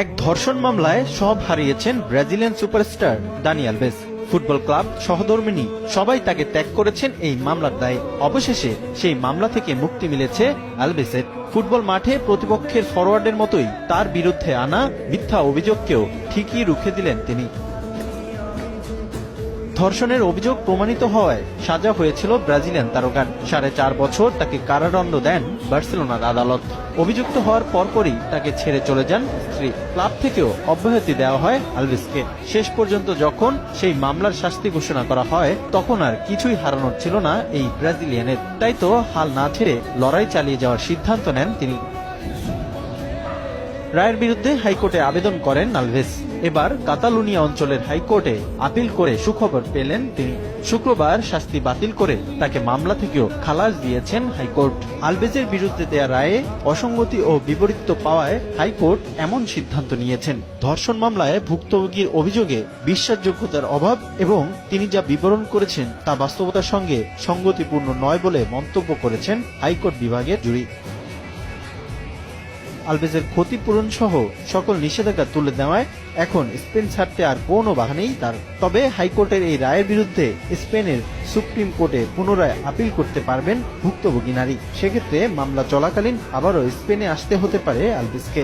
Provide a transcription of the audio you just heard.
এক ধর্ষণ মামলায় সব হারিয়েছেন Brazilian superstar Dani Alves. Football club, সহধর্মিনী, সবাই তাকে ত্যাগ করেছেন এই মামলার দায়ে। অবশেষে সেই মামলা থেকে মুক্তি মিলেছে আলভেসের। ফুটবল মাঠে প্রতিপক্ষের ফরওয়ার্ডের মতোই তার বিরুদ্ধে আনা মিথ্যা অভিযোগকেও ঠিকই রুখে দিলেন তিনি। ধর্ষণের অভিযোগ প্রমাণিত হওয়ায় সাজা হয়েছিল ব্রাজিলিয়ান তারকার। সাড়ে চার বছর তাকে কারাদণ্ড দেন বার্সেলোনার আদালত। অভিযুক্ত হওয়ার পরপরই তাকে ছেড়ে চলে যান স্ত্রী। ক্লাব থেকেও অব্যাহতি দেওয়া হয় আলভিসকে। শেষ পর্যন্ত যখন সেই মামলার শাস্তি ঘোষণা করা হয়, তখন আর কিছুই হারানোর ছিল না এই ব্রাজিলিয়ানের। তাই তো হাল না ছেড়ে লড়াই চালিয়ে যাওয়ার সিদ্ধান্ত নেন তিনি। রায়ের বিরুদ্ধে হাইকোর্টে আবেদন করেন আলভেস এবার কাতালুনিয়া অঞ্চলের হাইকোর্টে আপিল করে সুখবর পেলেন তিনি। শুক্রবার শাস্তি বাতিল করে তাকে মামলা থেকেও খালাস দিয়েছেন হাইকোর্ট। আলভেজের বিরুদ্ধে দেয়া রায়ে অসঙ্গতি ও বিপরীত পাওয়ায় হাইকোর্ট এমন সিদ্ধান্ত নিয়েছেন। ধর্ষণ মামলায় ভুক্তভোগীর অভিযোগে বিশ্বাসযোগ্যতার অভাব এবং তিনি যা বিবরণ করেছেন তা বাস্তবতার সঙ্গে সঙ্গতিপূর্ণ নয় বলে মন্তব্য করেছেন হাইকোর্ট বিভাগের জুরি। আলভেজের ক্ষতিপূরণ সহ সকল নিষেধাজ্ঞা তুলে দেওয়ায় এখন স্পেন ছাড়তে আর কোনো বাধা নেই তার। তবে হাইকোর্টের এই রায়ের বিরুদ্ধে স্পেনের সুপ্রিম কোর্টে পুনরায় আপিল করতে পারবেন ভুক্তভোগী নারী। সেক্ষেত্রে মামলা চলাকালীন আবারও স্পেনে আসতে হতে পারে আলভেজকে।